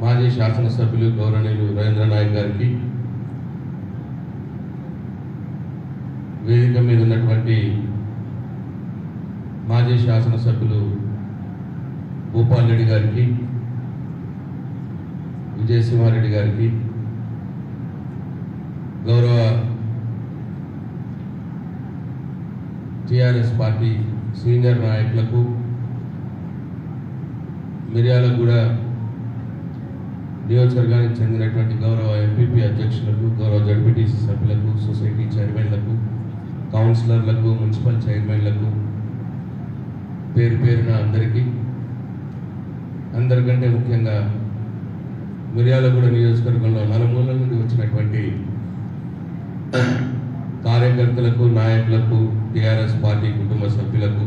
మాజీ శాసనసభ్యులు గౌరవనీయులు రవీంద్ర నాయక్ గారికి వేదిక మీద ఉన్నటువంటి మాజీ శాసనసభ్యులు భూపాల్ రెడ్డి గారికి విజయసింహారెడ్డి గారికి గౌరవ టిఆర్ఎస్ పార్టీ సీనియర్ నాయకులకు మిర్యాలగూడ నియోజకవర్గానికి చెందినటువంటి గౌరవ ఎంపీపీ అధ్యక్షులకు గౌరవ జడ్పీటీసీ సభ్యులకు సొసైటీ చైర్మన్లకు కౌన్సిలర్లకు మున్సిపల్ చైర్మన్లకు పేరు పేరున అందరికీ అందరికంటే ముఖ్యంగా మిర్యాలగూడ నియోజకవర్గంలో నలుమూల నుండి వచ్చినటువంటి కార్యకర్తలకు నాయకులకు టిఆర్ఎస్ పార్టీ కుటుంబ సభ్యులకు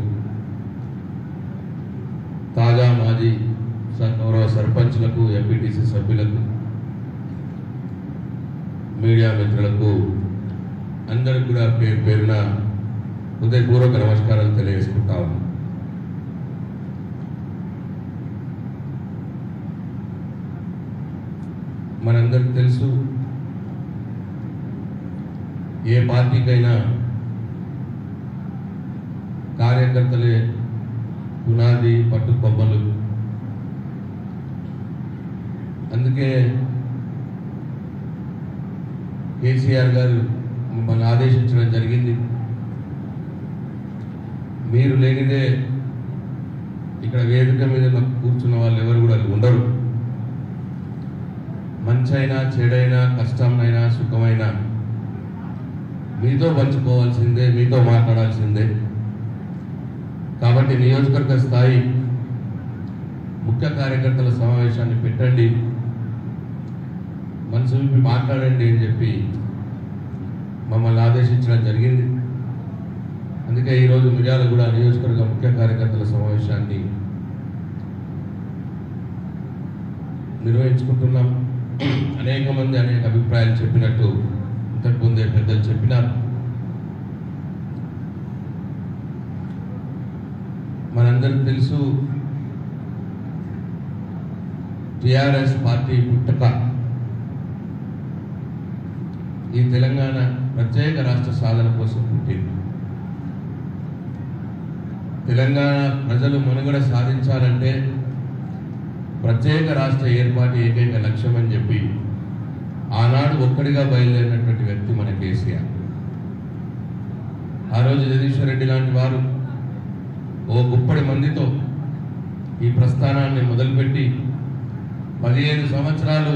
తాజా మాజీ గౌరవ సర్పంచ్లకు ఎంపీటీసీ సభ్యులకు మీడియా మిత్రులకు అందరికి కూడా పేరు పేరున హృదయపూర్వక నమస్కారాలు తెలియజేసుకుంటా ఉన్నాను మనందరికి తెలుసు ఏ పార్టీకైనా కార్యకర్తలే పునాది పట్టుకొమ్మలు అందుకే కేసీఆర్ గారు మమ్మల్ని ఆదేశించడం జరిగింది. మీరు లేనిదే ఇక్కడ వేదిక మీద మాకు కూర్చున్న వాళ్ళు ఎవరు కూడా ఉండరు. మంచైనా చెడైనా కష్టమైనా సుఖమైనా మీతో పంచుకోవాల్సిందే మీతో మాట్లాడాల్సిందే. కాబట్టి నియోజకవర్గ స్థాయి ముఖ్య కార్యకర్తల సమావేశాన్ని పెట్టండి. మనసు విప్పి మాట్లాడండి అని చెప్పి మమ్మల్ని ఆదేశించడం జరిగింది. అందుకే ఈరోజు మిర్యాలగూడ నియోజకవర్గ ముఖ్య కార్యకర్తల సమావేశాన్ని నిర్వహించుకుంటున్నాం. అనేక మంది అనేక అభిప్రాయాలు చెప్పినట్టు ఇంతకుముందే పెద్దలు చెప్పినారు. మనందరికి తెలుసు టిఆర్ఎస్ పార్టీ పుట్టక ఈ తెలంగాణ ప్రత్యేక రాష్ట్ర సాధన కోసం పుట్టింది. తెలంగాణ ప్రజలు మనుగడ సాధించాలంటే ప్రత్యేక రాష్ట్ర ఏర్పాటు ఏకైక లక్ష్యం అని చెప్పి ఆనాడు ఒక్కడిగా బయలుదేరినటువంటి వ్యక్తి మన కేసీఆర్. ఆ రోజు జగదీశ్వర్ రెడ్డి లాంటి వారు ఓ గుప్పడి మందితో ఈ ప్రస్థానాన్ని మొదలుపెట్టి పదిహేను సంవత్సరాలు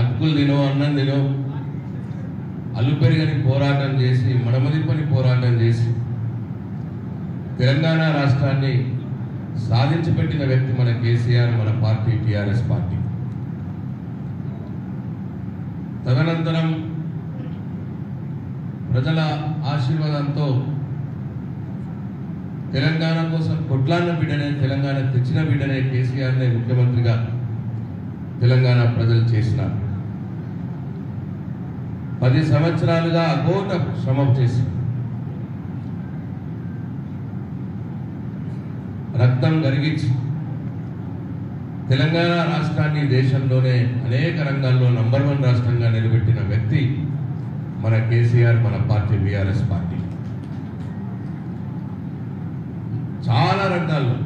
అటుకులు తినో అన్నం తినో అల్లుపెరిగని పోరాటం చేసి మడమదిప్పని పోరాటం చేసి తెలంగాణ రాష్ట్రాన్ని సాధించి పెట్టిన వ్యక్తి మన కేసీఆర్ మన పార్టీ టిఆర్ఎస్ పార్టీ. తదనంతరం ప్రజల ఆశీర్వాదంతో తెలంగాణ కోసం కొట్లాన్న బిడ్డనే తెలంగాణ తెచ్చిన బిడ్డనే కేసీఆర్నే ముఖ్యమంత్రిగా తెలంగాణ ప్రజలు చేసినారు. పది సంవత్సరాలుగా అఘోర శ్రమం చేసి రక్తం కరిగించి తెలంగాణ రాష్ట్రాన్ని దేశంలోనే అనేక రంగాల్లో నంబర్ వన్ రాష్ట్రంగా నిలబెట్టిన వ్యక్తి మన కేసీఆర్ మన పార్టీ బీఆర్ఎస్ పార్టీ. చాలా రంగాల్లో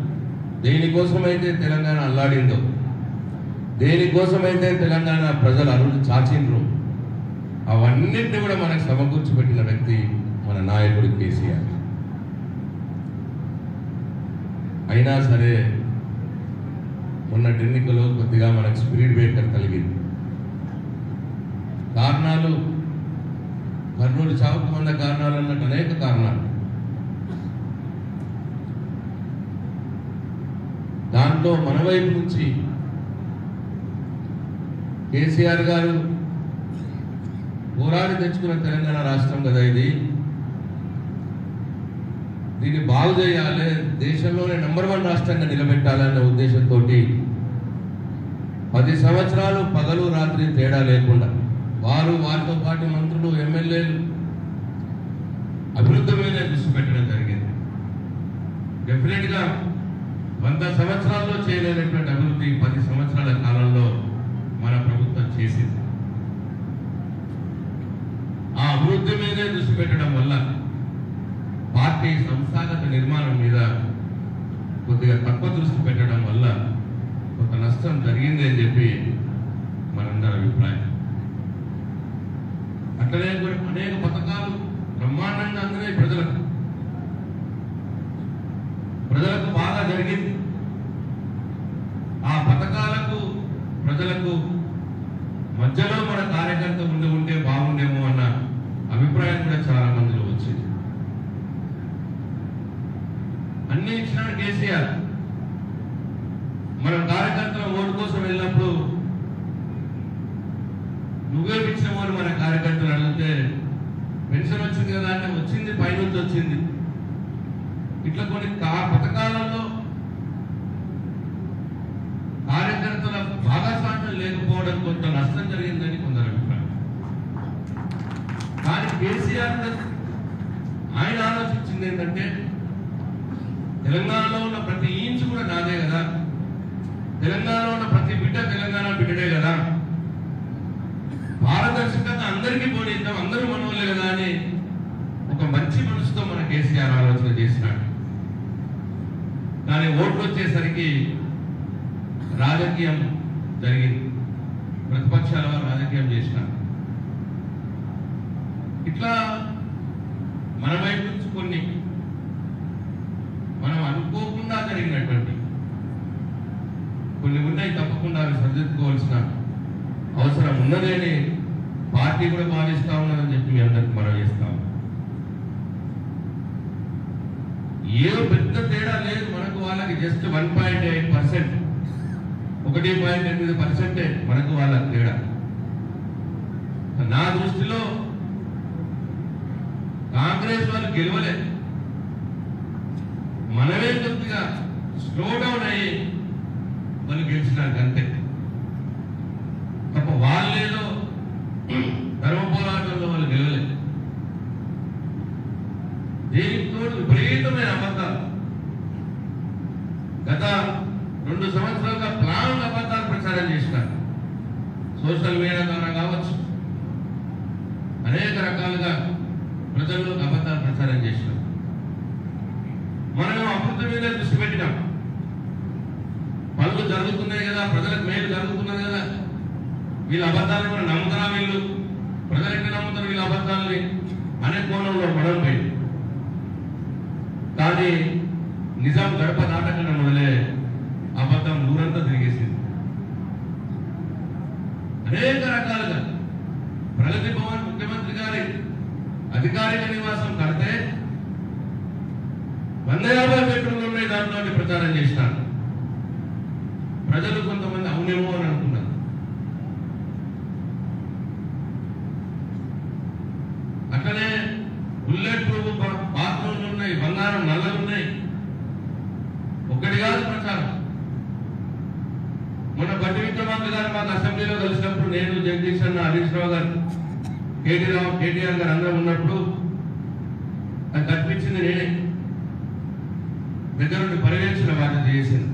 దేనికోసమైతే తెలంగాణ అల్లాడిందో దేనికోసమైతే తెలంగాణ ప్రజలు అరుణ్ చాచిండ్రు అవన్నింటినీ కూడా మనకు సమకూర్చి పెట్టిన వ్యక్తి మన నాయకుడు కేసీఆర్. అయినా సరే మొన్నటి ఎన్నికలో కొద్దిగా మనకు స్పీడ్ బ్రేకర్ కలిగింది. కారణాలు కర్నూలు చావుకు వంద కారణాలు అన్నట్టు అనేక కారణాలు. దాంట్లో మన వైపు నుంచి కేసీఆర్ గారు పోరాడి తెచ్చుకున్న తెలంగాణ రాష్ట్రం కదా ఇది. దీన్ని బాగు చేయాలి దేశంలోనే నెంబర్ వన్ రాష్ట్రంగా నిలబెట్టాలన్న ఉద్దేశంతో పది సంవత్సరాలు పగలు రాత్రి తేడా లేకుండా వారు వారితో పాటు మంత్రులు ఎమ్మెల్యేలు అభివృద్ధి మీద దృష్టి పెట్టడం జరిగింది. డెఫినెట్గా వంద సంవత్సరాల్లో చేయలేనటువంటి అభివృద్ధి పది సంవత్సరాల కాలంలో వేసింది ఆ అభివృద్ధి మీదే దృష్టి పెట్టడం వల్ల పార్టీ సంస్థాగత నిర్మాణం మీద కొద్దిగా తక్కువ దృష్టి పెట్టడం వల్ల కొంత నష్టం జరిగింది అని చెప్పి మనందరి అభిప్రాయం. అట్లనే కూడా అనేక పథకాలు బ్రహ్మాండంగా అందినాయి ప్రజలకు ప్రజలకు బాగా జరిగింది ఆ పథకాలకు ప్రజలకు మధ్యలో మన కార్యకర్త ఉండి ఉంటే బాగుండేమో అన్న అభిప్రాయం కూడా చాలా మందిలో వచ్చింది అన్ని ఇచ్చినాడు కేసీఆర్ మనం కార్యకర్తల ఓటు కోసం వెళ్ళినప్పుడు నువ్వే ఇచ్చినావు అని మన కార్యకర్తలు అడిగితే పెన్షన్ వచ్చింది కదా అంటే వచ్చింది పైనుంచి వచ్చింది ఇట్లా కొన్ని కా- పథకాలలో కార్యకర్తల భాగస్వామ్యం లేకపోవడం కొంత నష్టం జరిగిందని కొందరు అభిప్రాయం కేసీఆర్ ఆయన ఆలోచించింది ఏంటంటే తెలంగాణలో ఉన్న ప్రతి ఇంచు కూడా నాదే కదా. తెలంగాణలో ఉన్న ప్రతి బిడ్డ తెలంగాణ బిడ్డడే కదా. పారదర్శకత అందరికీ పోనీద్దాం అందరూ మనవలే కదా అని ఒక మంచి మనసుతో మన కేసీఆర్ ఆలోచన చేసినాడు. కానీ ఓట్లు వచ్చేసరికి రాజకీయం జరిగింది. ప్రతిపక్షాల వారు రాజకీయం చేసినారు. ఇట్లా మన వైపు నుంచి కొన్ని మనం అనుకోకుండా జరిగినటువంటి కొన్ని ఉన్నాయి తప్పకుండా అవి సరిదిద్దుకోవాల్సిన అవసరం ఉన్నదని పార్టీ కూడా భావిస్తా ఉన్నదని చెప్పి మీ అందరికి మనం చేస్తాం ఏ పెద్ద తేడా లేదు మనకు వాళ్ళకి just one point eight percent. ఒకటి పాయింట్ ఎనిమిది పర్సెంటే మనకు వాళ్ళకి తేడా. నా దృష్టిలో కాంగ్రెస్ వాళ్ళు గెలవలేదు. మనమే కొద్దిగా స్లో డౌన్ అయ్యి వాళ్ళు గెలిచినారు అంతే తప్ప వాళ్ళేదో ధర్మ పోరాటంలో వాళ్ళు గెలవలేదు దీనితో విపరీతమైన అబద్ధాలు గత రెండు సంవత్సరాలుగా ప్లాన్ అబద్ధాలు ప్రచారం చేసినారు సోషల్ మీడియా ద్వారా కావచ్చు అనేక రకాలుగా ప్రజల్లో అబద్ధాలు ప్రచారం చేసినారు మనం అభివృద్ధి మీద దృష్టి పెట్టినాం పనులు జరుగుతున్నాయి కదా ప్రజలకు మేలు జరుగుతున్నది కదా వీళ్ళ అబద్ధాలను మనం నమ్ముతారా వీళ్ళు ప్రజలు ఎక్కడ నమ్ముతారు వీళ్ళ అబద్ధాలని అనే కోణంలో మనం పోయింది కానీ నిజాం గడప దాటకుండా మొదలే అబద్ధం ఊరంతా తిరిగేసింది. అనేక రకాలుగా ప్రగతి భవన్ ముఖ్యమంత్రి గారి అధికారిక నివాసం కడితే వంద యాభై బెడ్రూమ్లు ఉన్నాయి దాంట్లో ప్రచారం చేసినారు ప్రజలు కొంతమంది అవునేమో అని అనుకున్నారు అట్లనే బుల్లెట్ ప్రూఫ్ బా- బాత్రూమ్లు ఉన్నాయి బంగారం నల్లలు ఉన్నాయి ఒక్కటి కాదు ప్రచారం మొన్న బట్టి విక్రమార్క గారు మాకు అసెంబ్లీలో కలిసినప్పుడు నేను జగదీష్ అన్న హరీష్ రావు గారు కేటీ రావు కేటీఆర్ గారు అందరూ ఉన్నప్పుడు అది కనిపించింది నేనే. దగ్గర నుండి పర్యవేక్షణ బాధ్యత చేసింది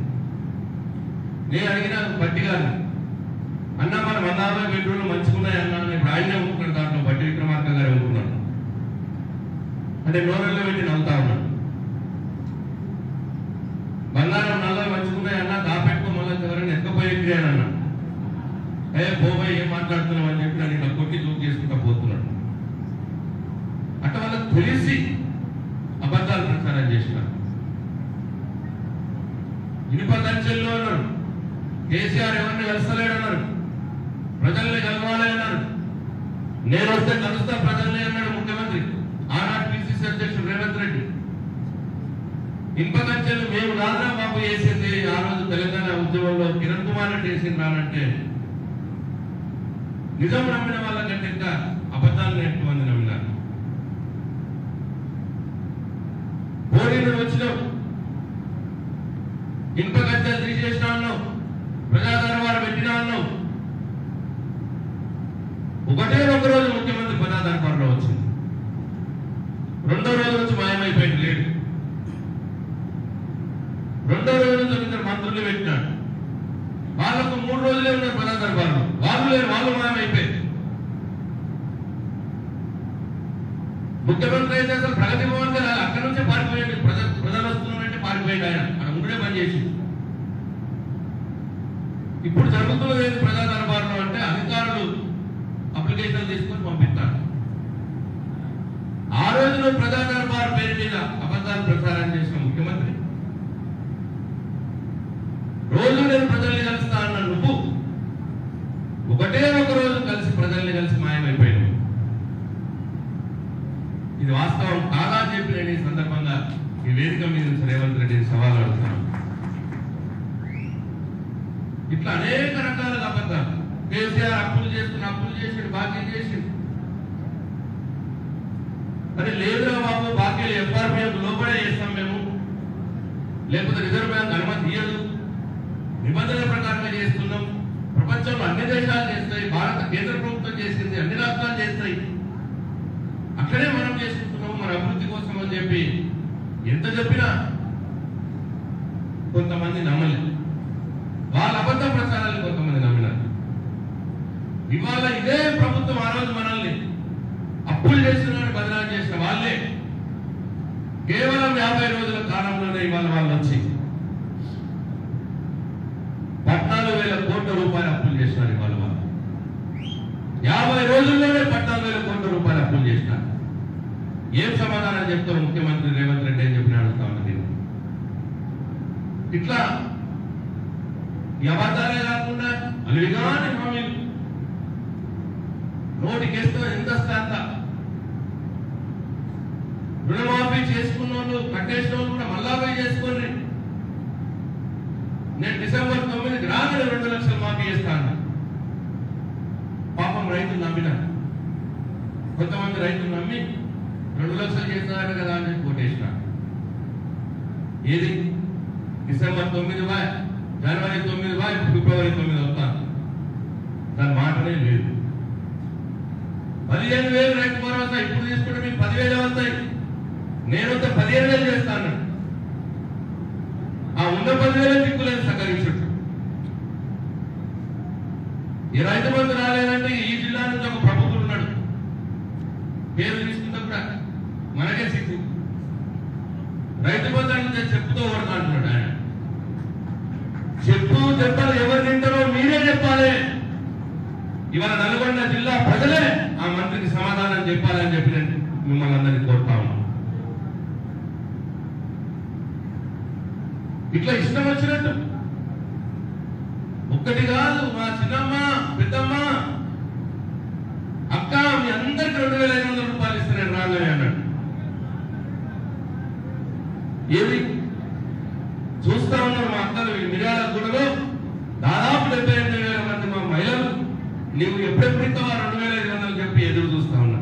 నేను అడిగిన బట్టి గారు అన్న మన వంద బెడ్రూమ్లు మంచుకున్నాయి అన్న ఇప్పుడు ఆయనే ఉంటున్నాడు దాంట్లో బట్టి విక్రమార్క గారు ఉంటున్నాడు అంటే నోరెల్లో పెట్టి నవ్వుతా ఉన్నాను బంగారం నల్ల మంచుకున్నాయి అన్న దాపెట్టుకో మళ్ళీ ఎవరైనా ఎక్కపోయి అన్నా ఏ బోబాయ్ ఏం మాట్లాడుతున్నావు అని చెప్పి నన్ను ఇట్లా కొట్టి దూకు చేసుకుంటా పోతున్నాడు. అట్లా వాళ్ళకు తెలిసి అబద్ధాలు ప్రచారం చేసినారు. ఇనుప దంచెల్లో అన్నారు కేసీఆర్ ఎవరిని వెలసలేడు అన్నారు ప్రజల్ని కలవాలి అన్నారు నేను వస్తే కలుస్తా ప్రజల్ని అన్నాడు ముఖ్యమంత్రి. ఆనాడు పిసిసి అధ్యక్షుడు రేవంత్ రెడ్డి. ఇనుప దంచెలు మేము రాదా బాబు వేసింది ఆ రోజు తెలంగాణ ఉద్యమంలో కిరణ్ కుమార్ రెడ్డి వేసింది రానంటే నిజం నమ్మిన వాళ్ళకంటే ఇంకా అబద్ధాలను ఎక్కువ మంది నమ్మినారు పోలీసులు వచ్చినావు. ఇనుప గద్దెలు తీసేసిన అన్నావు. ప్రజాదరబారు పెట్టిన అన్నావు. ఒకటే ఒక రోజు ముఖ్యమంత్రి ప్రజాదరబారులో వచ్చింది. రెండో రోజు నుంచి మాయమైపోయింది లేడు. రెండో రోజు నుంచి ఇద్దరు మంత్రులు పెట్టినాడు. వాళ్ళకు మూడు రోజులే ఉన్నారు ప్రధాన దర్బార్లో వాళ్ళు లేరు వాళ్ళు మాయమైపోయారు ముఖ్యమంత్రి అయితే అసలు ప్రగతి భవన్ కదా అక్కడి నుంచే పారిపోయాడు. ప్రజలు ప్రజలు వస్తున్నారంటే పారిపోయాడు ఆయన. అక్కడ ఉండే పని చేసి ఇప్పుడు జరుగుతున్నది ఏంటి ప్రజా దర్బార్లో అంటే అధికారులు అప్లికేషన్ తీసుకొని పంపిస్తారు. ఆ రోజు ప్రజా దర్బార్ పేరు మీద అబద్ధాలు ప్రచారం చేసిన ముఖ్యమంత్రి రోజు నేను ప్రజల్ని కలుస్తా అన్న నువ్వు ఒకటే ఒక రోజు కలిసి ప్రజల్ని కలిసి మాయమైపోయావు ఇది వాస్తవం కాదా చెప్పి నేను ఈ సందర్భంగా ఈ వేదిక మీద నుంచి రేవంత్ రెడ్డిని సవాల్ అడుగుతాను ఇట్లా అనేక రకాలుగా అబద్ధాలు. కేసీఆర్ అప్పులు చేస్తున్న అప్పులు చేసిండు బాకీ చేసిండు అరే లేదురా బాబు బాకీలు ఎఫ్ఆర్పిఎఫ్ లోపలే చేస్తాం మేము. లేకపోతే రిజర్వ్ బ్యాంక్ అనుమతి ఇయ్యదు. నిబంధనల ప్రకారంగా చేస్తున్నాం. ప్రపంచంలో అన్ని దేశాలు చేస్తాయి భారత కేంద్ర ప్రభుత్వం చేసింది అన్ని రాష్ట్రాలు చేస్తాయి అక్కడే మనం చేసుకుంటున్నాం మన అభివృద్ధి కోసం అని చెప్పి ఎంత చెప్పినా కొంతమంది నమ్మలేదు. వాళ్ళ అబద్ధ ప్రచారాలు కొంతమంది నమ్మినారు. ఇవాళ ఇదే ప్రభుత్వం ఆ రోజు మనల్ని అప్పులు చేసిన బదనాలు చేసిన వాళ్ళే కేవలం యాభై రోజుల కాలంలోనే ఇవాళ వాళ్ళు వచ్చింది పద్నాలుగు వేల కోట్ల చేస్తున్నారు ఇవాళ వాళ్ళు. యాభై రోజుల్లోనే పద్నాలుగు వేల కోట్ల రూపాయలు అప్పులు చేసినారు ఏం సమాధానం చెప్తారు ముఖ్యమంత్రి రేవంత్ రెడ్డి అని చెప్పిన అడుగుతా ఉన్నా నేను. ఇట్లా అబద్ధాలే కాకుండా అలివిగాని హామీలు నోటికేస్తే ఎంత వస్తే రుణమాఫీ చేసుకున్న వాళ్ళు కట్టేసిన వాళ్ళు కూడా మళ్ళా పోయి చేసుకోండి. నేను డిసెంబర్ తొమ్మిది రెండు లక్షలు మాఫీ చేస్తాను. పాపం రైతులు నమ్మినారు కొంతమంది రైతులు నమ్మి రెండు లక్షలు చేస్తున్నారు కదా అని కోటేసిన ఏది? డిసెంబర్ తొమ్మిది బాయ్ జనవరి తొమ్మిది బాయ్ ఫిబ్రవరి తొమ్మిది వస్తాను దాని మాటనే లేదు. పదిహేను వేలు రైతు భరోసా ఇప్పుడు తీసుకుంటే మీకు పదివేలు అవుతాయి నేను పదిహేను వేలు చేస్తాను. ఆ ఉన్న పదివేలు దిక్కులేదు సగం ఈ రైతు రాలేదంటే ఈ జిల్లా నుంచి ఒక ప్రభుత్వం ఉన్నాడు. పేరు తీసుకుంటే కూడా మనకే సిగ్గు. రైతు బంధు అంటే చెప్పుతో ఓడతా అంటున్నాడు ఆయన. చెప్పు చెప్పాలి ఎవరు తింటారో మీరే చెప్పాలి. ఇవాళ నల్గొండ జిల్లా ప్రజలే ఆ మంత్రికి సమాధానం చెప్పాలని చెప్పి నేను మిమ్మల్ని అందరినీ కోరుతా ఇట్లా ఇష్టం వచ్చినట్టు ఒక్కటి కాదు మా చిన్నమ్మ పెద్దమ్మ. అక్క మీ అందరికి రెండు వేల ఐదు వందల రూపాయలు ఇస్తాను రాగానే అన్నాడు. ఏది చూస్తా ఉన్నారు మా అక్కలు మిర్యాల గుడలో. దాదాపు డెబ్బై ఎనిమిది వేల మంది మా మహిళలు. నీవు ఎప్పుడెప్పుడు ఇస్తావా రెండు వేల ఐదు వందలు చెప్పి ఎదురు చూస్తా ఉన్నా.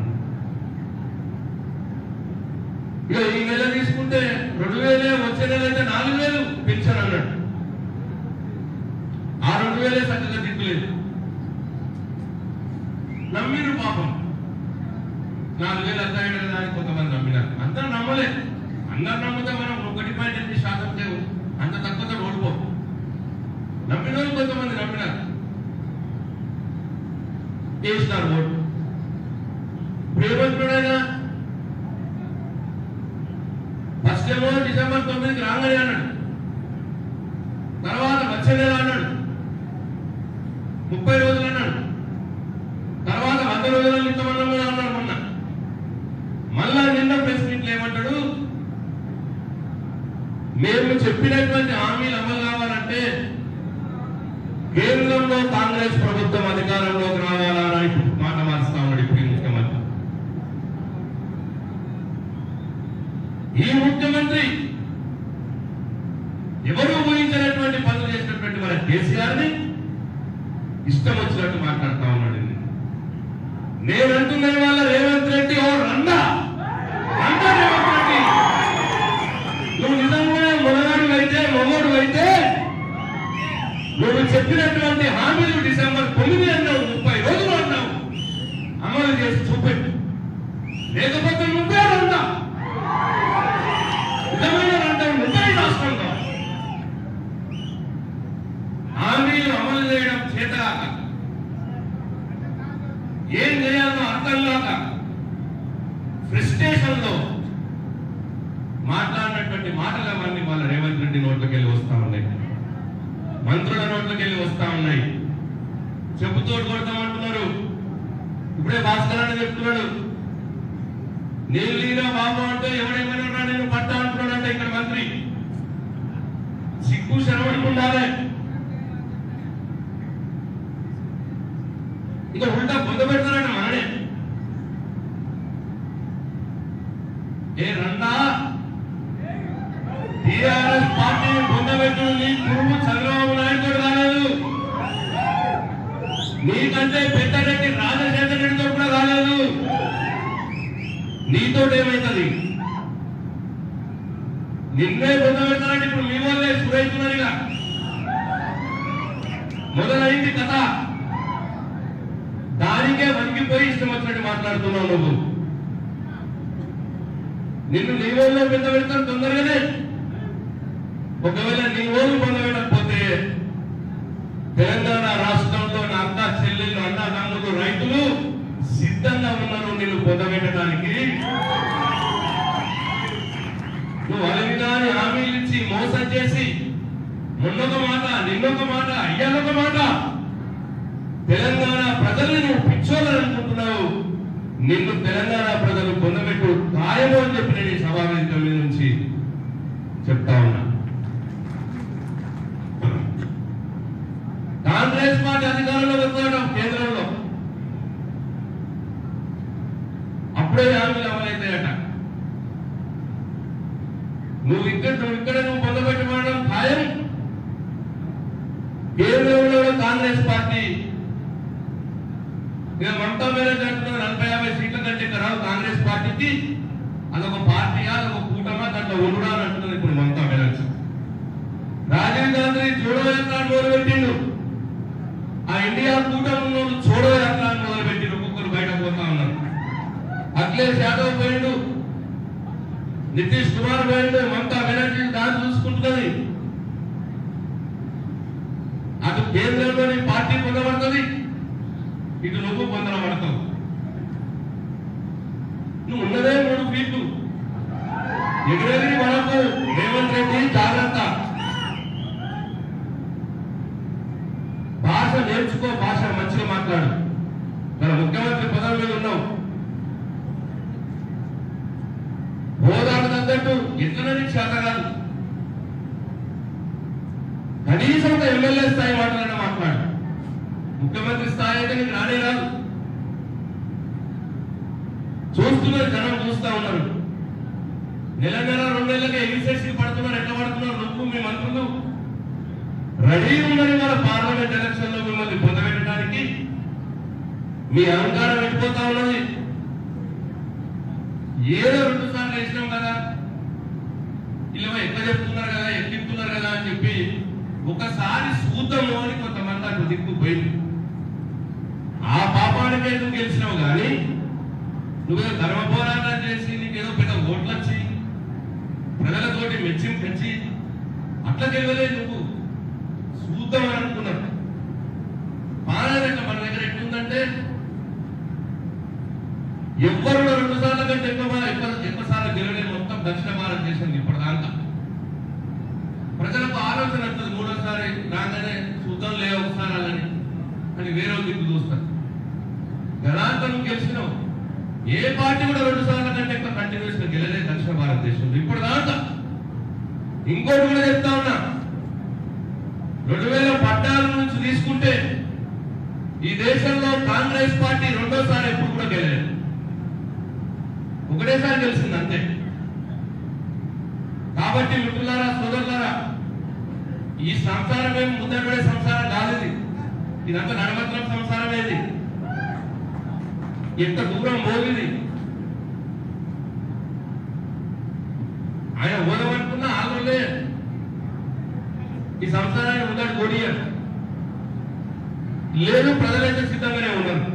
ఇక ఈ నెల తీసుకుంటే రెండు వేలే వచ్చే నెల అయితే నాలుగు వేలు పెన్షన్ అన్నాడు ఆ రెండు వేలే చక్కగా దిక్కులేదు నమ్మిరు పాపం నాలుగు వేలు అర్థమైంది కదా అని కొంతమంది నమ్మినారు అందరూ నమ్మలే అందరు నమ్మితే మనం ఒకటి పాయింట్ ఎనిమిది శాతం లేవు అంత తక్కువతో ఓడిపో నమ్మిన వాళ్ళు కొంతమంది నమ్మినారు వేసినారు ఓటు ఇప్పుడు ఏమంటున్నాడైనా ఫస్ట్ ఏమో డిసెంబర్ తొమ్మిదికి రాగానే అన్నాడు. తర్వాత వచ్చే నెల అన్నాడు. ముప్పై రోజులు అన్నాడు. తర్వాత వంద రోజులు ఇస్తామన్నా అన్నాడు మొన్న. మళ్ళా నిన్న ప్రెస్ మీట్లు ఏమంటాడు? మేము చెప్పినటువంటి హామీలు అమలు కావాలంటే కేంద్రంలో కాంగ్రెస్ ప్రభుత్వం అధికారంలోకి రావాలా అని ఇప్పుడు మాట మారుస్తా ఉన్నాడు ఇప్పుడు ఈ ముఖ్యమంత్రి ఈ ముఖ్యమంత్రి ఎవరు ఊహించినటువంటి పనులు చేసినటువంటి మన కేసీఆర్ని ఇష్టం వచ్చినట్టు మాట్లాడుతా ఉన్నాడు నేను అంటున్న వాళ్ళ రేవంత్ రెడ్డి ఓ రండా అంట రేవంత్ రెడ్డి. నువ్వు నిజంగా మొదలాడు అయితే మొగోడు అయితే నువ్వు చెప్పినట్టు హామీలు డిసెంబర్ తొమ్మిది అన్నావు ముప్పై రోజులు అన్నావు అమలు చేసి చూపెట్టు లేకపోతే నువ్వే రండా నిజమైన రండా నువ్వే రాష్ట్రంలో హామీలు అమలు చేయడం చేతగాక ఏం చేయాలో అర్థం కాక ఫ్రస్ట్రేషన్లో మాట్లాడినటువంటి మాటలు అవన్నీ వాళ్ళ రేవంత్ రెడ్డి నోట్లకి వెళ్ళి వస్తా ఉన్నాయి. మంత్రుల నోట్లకి వెళ్ళి వస్తా ఉన్నాయి. చెప్పుతోటి కొడతామంటున్నారు. ఇప్పుడే భాస్కర్ అని చెప్తున్నాడు. నేను లీనా బాబు అంటే ఎవడేమైనా నేను పట్టా అంటున్నాడంటే ఇక్కడ మంత్రి. సిగ్గు శరవడికి ఉండాలి ఇక ఉంటా పొంద పెడతారంట మననే ఏ రండా టిఆర్ఎస్ పార్టీ పొందబెట్టింది పురుగు చంద్రబాబు నాయుడు రాలేదు నీకంటే పెద్దరెడ్డి రాజశేఖర రెడ్డితో కూడా రాలేదు. నీతో ఏమవుతుంది నిన్నే పొందబెడతారంటే ఇప్పుడు మీ వల్లే సురైతున్నారు మొదలైంది కథ. దానికే వణికిపోయి ఇష్టం వచ్చినట్టు మాట్లాడుతున్నావు నువ్వు. నిన్ను నీ ఊళ్ళో పెద్ద పెడతాను తొందరగానే. ఒకవేళ నీ ఊళ్ళు పొందబెట్టకపోతే తెలంగాణ రాష్ట్రంలో నా చెల్లెళ్ళు అన్న తమ్ముడు రైతులు సిద్ధంగా ఉన్నారు నిన్ను పొందబెట్టడానికి. నువ్వు అలవిదాని హామీలు ఇచ్చి మోసం చేసి మొన్నొక మాట నిన్నొక మాట అయ్యాలొక మాట. తెలంగాణ ప్రజల్ని నువ్వు పిచ్చోళ్ళని అనుకుంటున్నావు. నిన్ను తెలంగాణ ప్రజలు పొందబెట్టు ఖాయము అని చెప్పి నేను ఈ సమావేశం మీద నుంచి చెప్తా ఉన్నా కాంగ్రెస్ పార్టీ అధికారంలో వస్తున్నాడు కేంద్రంలో అప్పుడే హామీలు అమలైతాయట నువ్వు ఇక్కడ నువ్వు ఇక్కడ నువ్వు పొందబెట్టమనడం ఖాయం కేంద్రంలో కాంగ్రెస్ పార్టీ ఇక మమతా బెనర్జీ అంటున్నారు నలభై యాభై సీట్ల కంటే ఇక్కడ రావు కాంగ్రెస్ పార్టీకి అదొక పార్టీ అదొక కూటమా అంటున్నారు ఇప్పుడు మమతా బెనర్జీ. రాజీవ్ గాంధీ చూడో యాత్ర అని మొదలుపెట్టిండు. ఆ ఇండియా కూటమిలో చూడో యాత్ర అని మొదలుపెట్టిండు. ఒక్కొక్కరు బయట పోతా ఉన్నారు. అఖిలేష్ యాదవ్ పోయిండు. నితీష్ కుమార్ పోయిండు. మమతా బెనర్జీ దాన్ని చూసుకుంటున్నది. అటు కేంద్రంలోని పార్టీ పొందబడుతుంది. ఇటు నువ్వు పొందబడతావు. నువ్వు ఉన్నదే మూడు ఫీట్లు. ఎగిరేది మనకు రేవంత్ రెడ్డి జాగ్రత్త. భాష నేర్చుకో భాష మంచిగా మాట్లాడు. మన ముఖ్యమంత్రి పదవి మీద ఉన్నాం హోదాకు తగ్గట్టు ఎట్లనని చేత కాదు. కనీసం ఒక ఎమ్మెల్యే స్థాయి మాట్లాడిన మాట్లాడు. ముఖ్యమంత్రి స్థాయి అయితే నీకు రానే రాదు. చూస్తున్నారు జనం చూస్తా ఉన్నారు. నెల నెల రెండు నెలలకి ఎగ్జిస్టెన్సీ పడుతున్నారు ఎట్లా పడుతున్నారు నువ్వు మీ మంత్రులు రెడీ ఉన్నది మన పార్లమెంట్ ఎలక్షన్లో మిమ్మల్ని పొందబెట్టడానికి మీ అహంకారం వెళ్ళిపోతా ఉన్నది? ఏదో రెండు సార్లు వేసినాం కదా. ఇలా ఎట్లా చెప్తున్నారు కదా ఎక్కిస్తున్నారు కదా అని చెప్పి ఒకసారి సూతము అని కొంతమంది అటు దిక్కు పోయింది. ఆ పాపానికే నువ్వు గెలిచినావు కానీ నువ్వేదో ధర్మ పోరాటం చేసి నీకేదో పెద్ద ఓట్లు వచ్చి ప్రజలతోటి మెచ్చింపు పెంచి అట్లా గెలవలేదు నువ్వు. చూద్దాం అని అనుకున్నావు పాలన మన దగ్గర ఎట్లుందంటే ఎవ్వరు రెండు సార్లు కంటే ఎక్కువ ఎక్కువ ఎక్కువ సార్లు గెలవలే మొత్తం దక్షిణ భారతదేశం ఇప్పటిదాకా. ప్రజలకు ఆలోచన వస్తుంది మూడోసారి రాగానే చూద్దాం లే ఒకసారి అని. వేరే దిక్కు చూస్తారు. గణాంతరం గెలిచినావు ఏ పార్టీ కూడా రెండు సార్లు కంటే ఎక్కువ కంటిన్యూస్గా గెలలేదు దక్షిణ భారతదేశంలో. ఇప్పుడు దాంట్లో ఇంకోటి కూడా చెప్తా ఉన్నా. రెండు వేల పద్నాలుగు నుంచి తీసుకుంటే ఈ దేశంలో కాంగ్రెస్ పార్టీ రెండోసారి ఎప్పుడు కూడా గెలలేదు. ఒకటేసారి గెలిచింది అంతే. కాబట్టి మిత్రులారా సోదరులారా ఈ సంసారం ఏమి ముద్దపడే సంసారం కాదు ఇది ఇదంతా నడమత్రం సంసారం ఏది ఎంత దూరం పోయింది? ఆయన ఓదమనుకున్న ఆలోలే ఈ సంసారాన్ని ఉందని కొడియారు లేదు ప్రజలైతే సిద్ధంగానే ఉన్నారు.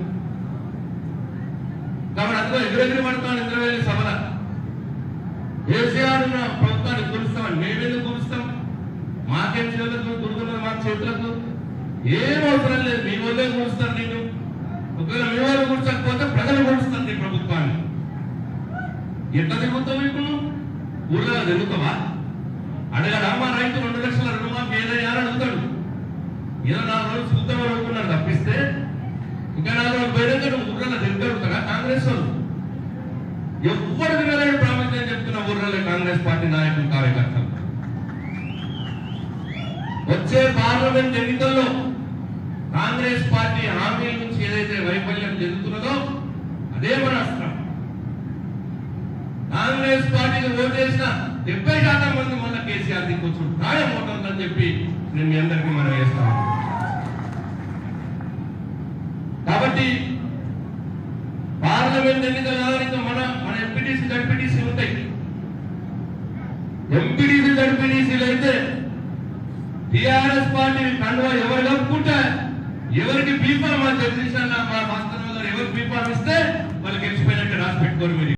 కాబట్టి అందులో ఎగురెగిరి పడతాను ఇంద్రవేలి సభల. కేసీఆర్ ఉన్న ప్రభుత్వాన్ని కూలుస్తామని మేమెందుకు కూలుస్తాం మాకేం చేతులకు గురుగున్నది మా చేతులకు? ఏం అవసరం లేదు. మీ వల్లే కూలుస్తారు నేను. ఒకవేళ మేవారు కూర్చకపోతే ప్రజలు కూర్చుతుంది ప్రభుత్వాన్ని. ఎట్లా తిరుగుతావు ఇప్పుడు ఊళ్ళో తిరుగుతావా? అడగడా మా రైతు రెండు లక్షల రుణమాఫీ ఏదయ్యా అని అడుగుతాడు. ఏదో నాలుగు రోజులు చూద్దామని అనుకున్నాడు తప్పిస్తే ఇంకా నాలుగు రోజులు పోయినాక ఊళ్ళో తిరగలుగుతారా కాంగ్రెస్ వాళ్ళు. ఎవ్వరు తిరగలేని ప్రాముఖ్యం చెప్తున్న ఊర్లలో కాంగ్రెస్ పార్టీ నాయకులు కార్యకర్తలు. వచ్చే పార్లమెంట్ ఎన్నికల్లో కాంగ్రెస్ పార్టీ హామీల నుంచి ఏదైతే వైఫల్యం జరుగుతున్నదో అదే మన అస్త్రం. కాంగ్రెస్ పార్టీకి వేసిన డెబ్బై శాతం మంది మొన్న కేసీఆర్ దిక్కొచ్చు ఖాయం అవుతుందని చెప్పి నేను మీ అందరికీ మనం వేస్తాను కాబట్టి పార్లమెంట్ ఎన్నికల ఇంకా మన మన ఎంపీటీసీ జడ్పీటీసీ ఉంటాయి. ఎంపీటీసీ జడ్పీటీసీలు అయితే టిఆర్ఎస్ పార్టీ కండువా ఎవరు కప్పుకుంటే ఎవరికి బీఫామ్ మా జగదీశ్ మా మాస్టర్ గారు ఎవరికి బీఫామ్ ఇస్తే వాళ్ళు గెలిచిపోయినట్టు రాసి పెట్టుకోరు మీరు.